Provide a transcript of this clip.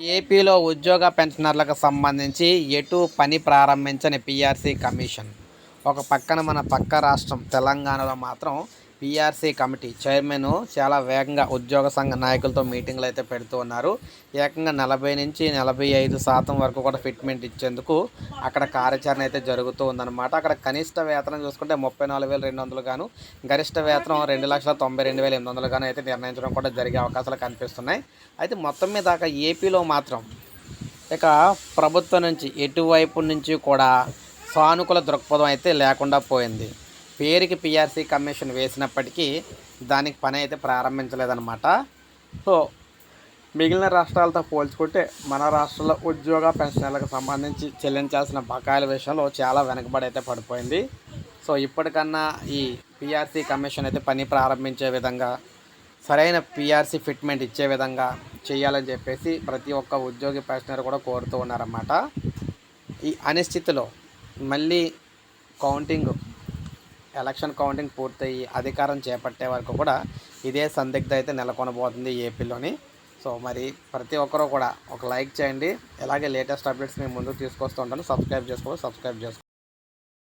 ఏపీలో ఉద్యోగ పెన్షనర్లకు సంబంధించి ఎటు పని ప్రారంభించని పీఆర్సీ కమిషన్. ఒక పక్కన మన పక్క రాష్ట్రం తెలంగాణలో మాత్రం పీఆర్సీ కమిటీ చైర్మన్ చాలా వేగంగా ఉద్యోగ సంఘ నాయకులతో మీటింగ్లు అయితే పెడుతూ ఉన్నారు. ఏకంగా నలభై నుంచి నలభై ఐదు శాతం వరకు కూడా ఫిట్మెంట్ ఇచ్చేందుకు అక్కడ కార్యాచరణ అయితే జరుగుతూ ఉందన్నమాట. అక్కడ కనిష్ట వేతనం చూసుకుంటే ముప్పై నాలుగు వేల రెండు వందలు గాను గరిష్ట వేతనం రెండు లక్షల తొంభై రెండు వేల ఎనిమిది వందలు గాను అయితే నిర్ణయించడం కూడా జరిగే అవకాశాలు కనిపిస్తున్నాయి. అయితే మొత్తం మీద దాకా ఏపీలో మాత్రం ఇక ప్రభుత్వం నుంచి ఎటువైపు నుంచి కూడా సానుకూల దృక్పథం అయితే లేకుండా పోయింది. పేరుకి పిఆర్సీ కమిషన్ వేసినప్పటికీ దానికి పని అయితే ప్రారంభించలేదన్నమాట. సో మిగిలిన రాష్ట్రాలతో పోల్చుకుంటే మన రాష్ట్రంలో ఉద్యోగ పెన్షన్లకు సంబంధించి చెల్లించాల్సిన బకాయిల విషయంలో చాలా వెనకబడి అయితే పడిపోయింది. సో ఇప్పటికన్నా ఈ పిఆర్సీ కమిషన్ అయితే పని ప్రారంభించే విధంగా సరైన పిఆర్సీ ఫిట్మెంట్ ఇచ్చే విధంగా చేయాలని చెప్పేసి ప్రతి ఒక్క ఉద్యోగి పెన్షనర్ కూడా కోరుతూ ఉన్నారన్నమాట. ఈ అనిశ్చితిలో మళ్ళీ కౌంటింగ్ ఎలక్షన్ కౌంటింగ్ పూర్తయి అధికారం చేపట్టే వరకు కూడా ఇదే సందిగ్ధ అయితే నెలకొనబోతుంది ఏపీలోని. సో మరి ప్రతి ఒక్కరూ కూడా ఒక లైక్ చేయండి. అలాగే లేటెస్ట్ అప్డేట్స్ మేము ముందుకు తీసుకొస్తూ ఉంటాను. సబ్స్క్రైబ్ చేసుకోవాలి సబ్స్క్రైబ్ చేసుకోండి